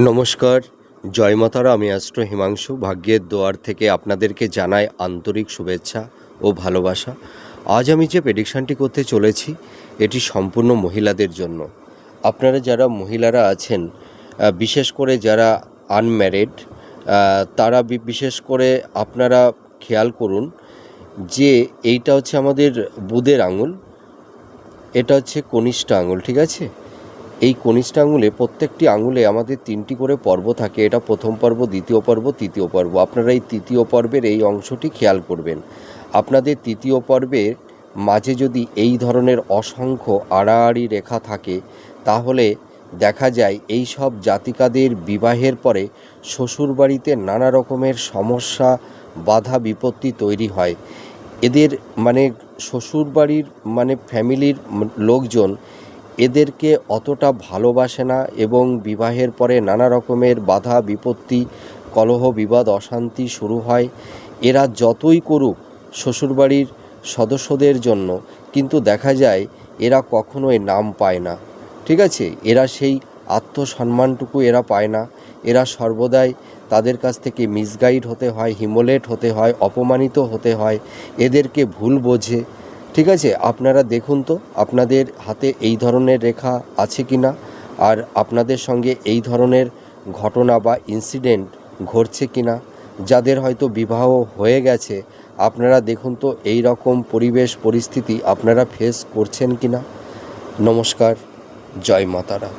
নমস্কার, জয় মাতারা, আমি অ্যাস্ট্রো হিমাংশু। ভাগ্যের দোয়ার থেকে আপনাদেরকে জানাই আন্তরিক শুভেচ্ছা ও ভালোবাসা। আজ আমি যে প্রেডিকশানটি করতে চলেছি, এটি সম্পূর্ণ মহিলাদের জন্য। আপনারা যারা মহিলারা আছেন বিশেষ করে যারা আনম্যারিড তারা বিশেষ করে আপনারা খেয়াল করুন যে এইটা হচ্ছে আমাদের বুদের আঙুল, এটা হচ্ছে কনিষ্ঠ আঙুল, ঠিক আছে? এই কনিষ্ঠ আঙুলে, প্রত্যেকটি আঙুলে আমাদের তিনটি করে পর্ব থাকে। এটা প্রথম পর্ব, দ্বিতীয় পর্ব, তৃতীয় পর্ব। আপনারা এই তৃতীয় পর্বের এই অংশটি খেয়াল করবেন। আপনাদের তৃতীয় পর্বের মাঝে যদি এই ধরনের অসংখ্য আড়াআড়ি রেখা থাকে, তাহলে দেখা যায় এই সব জাতিকাদের বিবাহের পরে শ্বশুরবাড়িতে নানা রকমের সমস্যা, বাধা, বিপত্তি তৈরি হয়। এদের মানে শ্বশুরবাড়ির মানে ফ্যামিলির লোকজন এদেরকে অতটা ভালোবাসে না এবং বিবাহের পরে নানা রকমের বাধা, বিপত্তি, কলহ, বিবাদ, অশান্তি শুরু হয়। এরা যতই করুক শ্বশুরবাড়ির সদস্যদের জন্য, কিন্তু দেখা যায় এরা কখনোই নাম পায় না। ঠিক আছে? এরা সেই আত্মসম্মানটুকু এরা পায় না। এরা সর্বদাই তাদের কাছ থেকে মিসগাইড হতে হয় হিমোলেট হতে হয়, অপমানিত হতে হয়। এদেরকে ভুল বোঝে। ঠিক আছে, আপনারা দেখুন তো আপনাদের হাতে এই ধরনের রেখা আছে কি না আর আপনাদের সঙ্গে এই ধরনের ঘটনা বা ইনসিডেন্ট ঘটছে কি না যাদের হয়তো বিবাহ হয়ে গেছে, আপনারা দেখুন তো এই রকম পরিবেশ, পরিস্থিতি আপনারা ফেস করছেন কি না নমস্কার, জয় মাতারা।